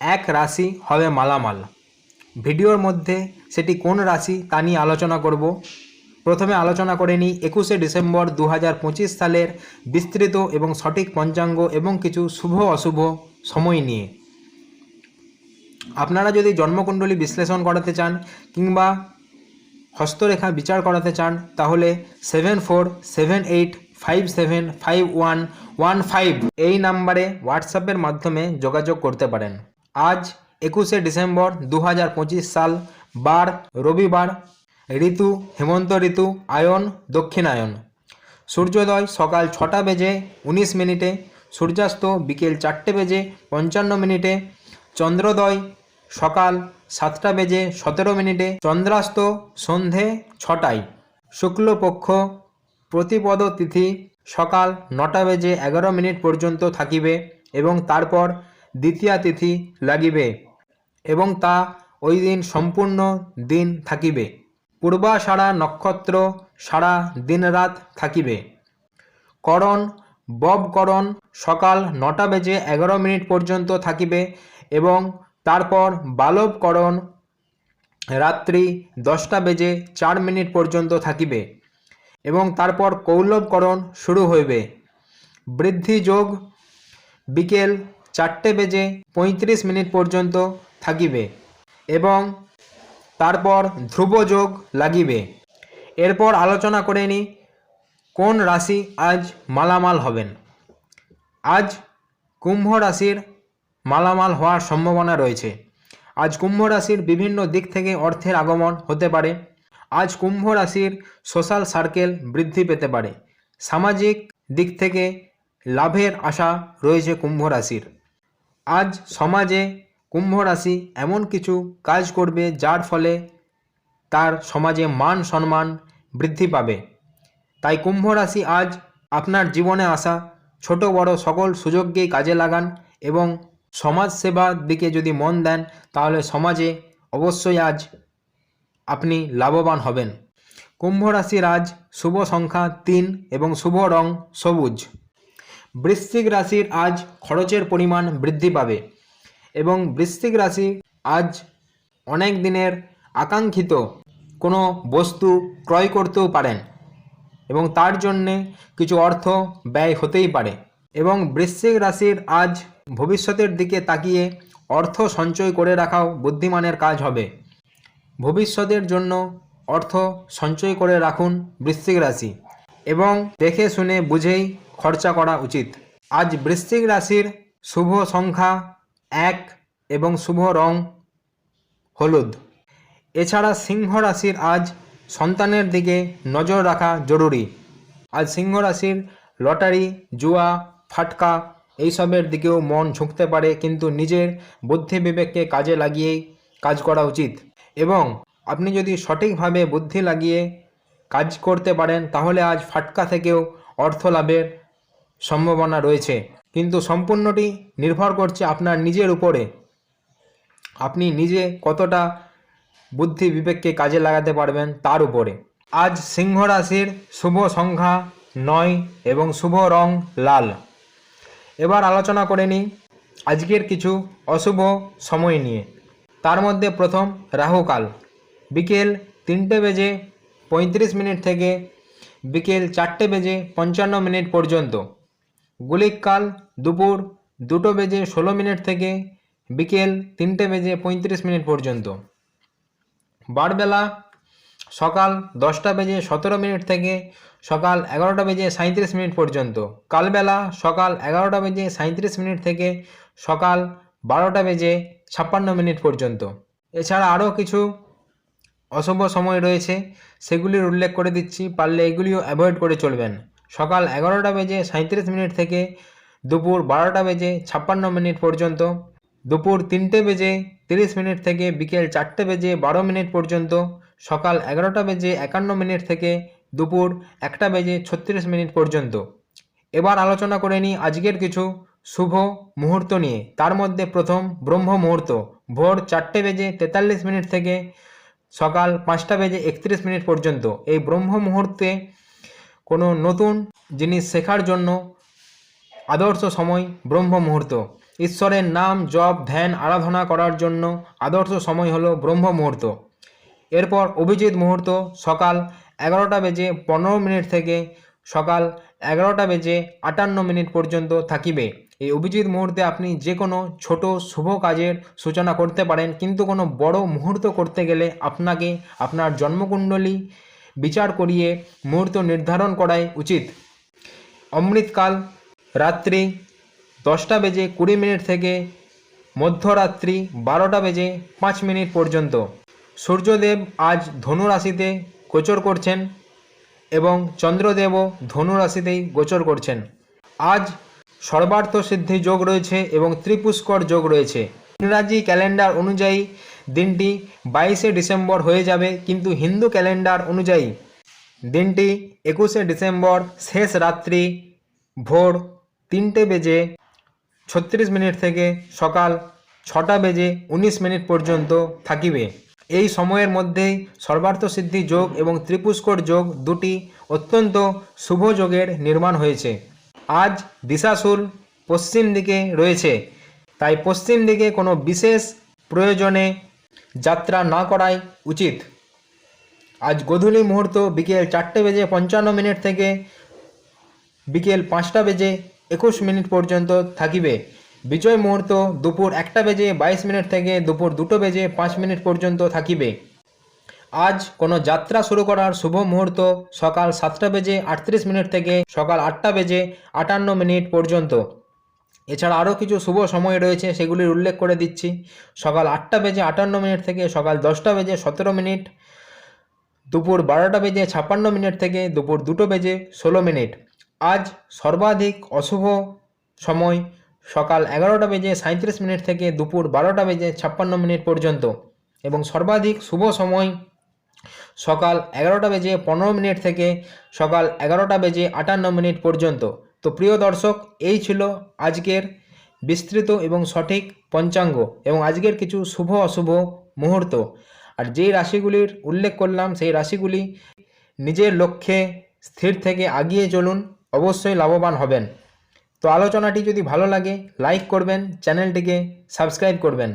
এক রাশি হবে মালামাল। ভিডিওর মধ্যে সেটি কোন রাশি তা নিয়ে আলোচনা করব। প্রথমে আলোচনা করে নিই একুশে ডিসেম্বর দু হাজার পঁচিশ সালের বিস্তৃত এবং সঠিক পঞ্চাঙ্গ এবং কিছু শুভ অশুভ সময় নিয়ে। আপনারা যদি জন্মকুণ্ডলী বিশ্লেষণ করাতে চান কিংবা হস্তরেখা বিচার করাতে চান, তাহলে seven four seven eight five seven five one one five এই নাম্বারে হোয়াটসঅ্যাপের মাধ্যমে যোগাযোগ করতে পারেন। আজ একুশে ডিসেম্বর দু হাজার পঁচিশ সাল, বার রবিবার, ঋতু, হেমন্ত ঋতু, আয়ন, দক্ষিণায়ন। সূর্যোদয় সকাল ছটা বেজে উনিশ মিনিটে, সূর্যাস্ত বিকেল চারটে বেজে পঞ্চান্ন মিনিটে, চন্দ্রোদয় সকাল সাতটা বেজে সতেরো মিনিটে, চন্দ্রাস্ত সন্ধে ছটায়। শুক্লপক্ষ প্রতিপদ তিথি সকাল নটা বেজে এগারো মিনিট পর্যন্ত থাকিবে এবং তারপর দ্বিতীয়া তিথি লাগিবে এবং তা ওই দিন সম্পূর্ণ দিন থাকিবে। পূর্বাষাঢ়া নক্ষত্র সারা দিনরাত থাকিবে। করণ ববকরণ সকাল নটা বেজে এগারো মিনিট পর্যন্ত থাকিবে এবং তারপর বালবকরণ রাত্রি দশটা বেজে চার মিনিট পর্যন্ত থাকিবে এবং তারপর কৌলবকরণ শুরু হইবে। বৃদ্ধি যোগ বিকেল চারটে বেজে পঁয়ত্রিশ মিনিট পর্যন্ত থাকিবে এবং তারপর ধ্রুবযোগ লাগিবে। এরপর আলোচনা করে নিই কোন রাশি আজ মালামাল হবেন? আজ কুম্ভ রাশির মালামাল হওয়ার সম্ভাবনা রয়েছে। আজ কুম্ভ রাশির বিভিন্ন দিক থেকে অর্থের আগমন হতে পারে। আজ কুম্ভ রাশির সোশ্যাল সার্কেল বৃদ্ধি পেতে পারে। সামাজিক দিক থেকে লাভের আশা রয়েছে কুম্ভ রাশির। আজ সমাজে কুম্ভ রাশি এমন কিছু কাজ করবে যার ফলে তার সমাজে মান সম্মান বৃদ্ধি পাবে। তাই কুম্ভ রাশি আজ আপনার জীবনে আসা ছোট বড় সকল সুযোগকেই কাজে লাগান এবং সমাজ সেবার দিকে যদি মন দেন, তাহলে সমাজে অবশ্যই আজ আপনি লাভবান হবেন। কুম্ভ রাশির আজ শুভ সংখ্যা তিন এবং শুভ রং সবুজ। বৃশ্চিক রাশির আজ খরচের পরিমাণ বৃদ্ধি পাবে এবং বৃশ্চিক রাশি আজ অনেক দিনের আকাঙ্ক্ষিত কোনো বস্তু ক্রয় করতেও পারেন এবং তার জন্যে কিছু অর্থ ব্যয় হতেই পারে এবং বৃশ্চিক রাশির আজ ভবিষ্যতের দিকে তাকিয়ে অর্থ সঞ্চয় করে রাখাও বুদ্ধিমানের কাজ হবে। ভবিষ্যতের জন্য অর্থ সঞ্চয় করে রাখুন বৃশ্চিক রাশি এবং দেখে শুনে বুঝেই খরচা করা উচিত। আজ বৃশ্চিক রাশির শুভ সংখ্যা এক এবং শুভ রং হলুদ। এছাড়া সিংহ রাশির আজ সন্তানের দিকে নজর রাখা জরুরি। আজ সিংহ রাশির লটারি, জুয়া, ফাটকা এইসবের দিকেও মন ঝুঁকতে পারে, কিন্তু নিজের বুদ্ধি বিবেককে কাজে লাগিয়েই কাজ করা উচিত। এবং আপনি যদি সঠিকভাবে বুদ্ধি লাগিয়ে কাজ করতে পারেন, তাহলে আজ ফাটকা থেকেও অর্থ লাভের সম্ভাবনা রয়েছে। কিন্তু সম্পূর্ণটি নির্ভর করছে আপনার নিজের উপরে। আপনি নিজে কতটা বুদ্ধি বিবেককে কাজে লাগাতে পারবেন তার উপরে। আজ সিংহ রাশির শুভ সংখ্যা নয় এবং শুভ রং লাল। এবার আলোচনা করে নিই আজকের কিছু অশুভ সময় নিয়ে। তার মধ্যে প্রথম রাহুকাল। বিকেল তিনটে বেজে পঁয়ত্রিশ মিনিট থেকে বিকেল চারটে বেজে পঞ্চান্ন মিনিট পর্যন্ত। গুলিককাল দুপুর দুটো বেজে ষোলো মিনিট থেকে বিকেল তিনটে বেজে পঁয়ত্রিশ মিনিট পর্যন্ত। বারবেলা সকাল দশটা বেজে সতেরো মিনিট থেকে সকাল এগারোটা বেজে সাঁত্রিশ মিনিট পর্যন্ত। কালবেলা সকাল এগারোটা বেজে সাঁত্রিশ মিনিট থেকে সকাল বারোটা বেজে ছাপ্পান্ন মিনিট পর্যন্ত। এছাড়া আরও কিছু অশুভ সময় রয়েছে, সেগুলির উল্লেখ করে দিচ্ছি, পারলে এগুলিও অ্যাভয়েড করে চলবেন। সকাল এগারোটা বেজে সাঁত্রিশ মিনিট থেকে দুপুর বারোটা বেজে ছাপ্পান্ন মিনিট পর্যন্ত, দুপুর তিনটে বেজে তিরিশ মিনিট থেকে বিকেল চারটে বেজে বারো মিনিট পর্যন্ত, সকাল এগারোটা বেজে একান্ন মিনিট থেকে দুপুর একটা বেজে ছত্রিশ মিনিট পর্যন্ত। এবার আলোচনা করে নিই আজকের কিছু শুভ মুহূর্ত নিয়ে। তার মধ্যে প্রথম ব্রহ্ম মুহূর্ত। ভোর চারটে বেজে তেতাল্লিশ মিনিট থেকে সকাল পাঁচটা বেজে একত্রিশ মিনিট পর্যন্ত। এই ব্রহ্ম মুহূর্তে কোনো নতুন জিনিস শেখার জন্য আদর্শ সময় ব্রহ্ম মুহূর্ত। ঈশ্বরের নাম, জপ, ধ্যান, আরাধনা করার জন্য আদর্শ সময় হলো ব্রহ্ম মুহূর্ত। এরপর অভিজিৎ মুহূর্ত, সকাল এগারোটা বেজে পনেরো মিনিট থেকে সকাল এগারোটা বেজে আটান্ন মিনিট পর্যন্ত থাকিবে। এই অভিজিৎ মুহূর্তে আপনি যে কোনো ছোট শুভ কাজের সূচনা করতে পারেন, কিন্তু কোনো বড় মুহূর্ত করতে গেলে আপনাকে আপনার জন্মকুণ্ডলী বিচার করিয়ে মুহূর্ত নির্ধারণ করাই উচিত। অমৃতকাল, রাত্রি দশটা বেজে কুড়ি মিনিট থেকে মধ্যরাত্রি বারোটা বেজে পাঁচ মিনিট পর্যন্ত। সূর্যদেব আজ ধনুরাশিতে গোচর করছেন এবং চন্দ্রদেবও ধনুরাশিতেই গোচর করছেন। আজ সর্বার্থ সিদ্ধি যোগ রয়েছে এবং ত্রিপুষ্কর যোগ রয়েছে। ইংরাজি ক্যালেন্ডার অনুযায়ী দিনটি বাইশে ডিসেম্বর হয়ে যাবে কিন্তু হিন্দু ক্যালেন্ডার অনুযায়ী। দিনটি একুশে ডিসেম্বর শেষ রাত্রি ভোর তিনটে বেজে ছত্রিশ মিনিট থেকে সকাল ছটা বেজে উনিশ মিনিট পর্যন্ত থাকিবে। এই সময়ের মধ্যেই সর্বার্থ সিদ্ধি যোগ এবং ত্রিপুষ্কর যোগ দুটি অত্যন্ত শুভ যোগের নির্মাণ হয়েছে। আজ দিশাশুল পশ্চিম দিকে রয়েছে। তাই পশ্চিম দিকে কোনো বিশেষ প্রয়োজনে যাত্রা না করাই উচিত। আজ গধূলি মুহূর্ত বিকেল চারটে বেজে পঞ্চান্ন মিনিট থেকে বিকেল পাঁচটা বেজে একুশ মিনিট পর্যন্ত থাকিবে। বিজয় মুহূর্ত দুপুর একটা বেজে বাইশ মিনিট থেকে দুপুর দুটো বেজে পাঁচ মিনিট পর্যন্ত থাকিবে। আজ কোনো যাত্রা শুরু করার শুভ মুহূর্ত সকাল সাতটা বেজে আটত্রিশ মিনিট থেকে সকাল আটটা বেজে আটান্ন মিনিট পর্যন্ত। এছাড়া আরও কিছু শুভ সময় রয়েছে, সেগুলির উল্লেখ করে দিচ্ছি। সকাল আটটা বেজে আটান্ন মিনিট থেকে সকাল দশটা বেজে সতেরো মিনিট, দুপুর বারোটা বেজে ছাপ্পান্ন মিনিট থেকে দুপুর দুটো বেজে ষোলো মিনিট। আজ সর্বাধিক অশুভ সময় সকাল এগারোটা বেজে সাঁত্রিশ মিনিট থেকে দুপুর বারোটা বেজে ছাপ্পান্ন মিনিট পর্যন্ত। এবং সর্বাধিক শুভ সময় সকাল এগারোটা বেজে পনেরো মিনিট থেকে সকাল এগারোটা বেজে আটান্ন মিনিট পর্যন্ত। তো প্রিয় দর্শক, এই ছিল আজকের বিস্তৃত এবং সঠিক পঞ্চাঙ্গ এবং আজকের কিছু শুভ অশুভ মুহূর্ত। আর যেই রাশিগুলির উল্লেখ করলাম, সেই রাশিগুলি নিজের লক্ষ্যে স্থির থেকে আগিয়ে চলুন, অবশ্যই লাভবান হবেন। তো আলোচনাটি যদি ভালো লাগে, লাইক করবেন, চ্যানেলটিকে সাবস্ক্রাইব করবেন।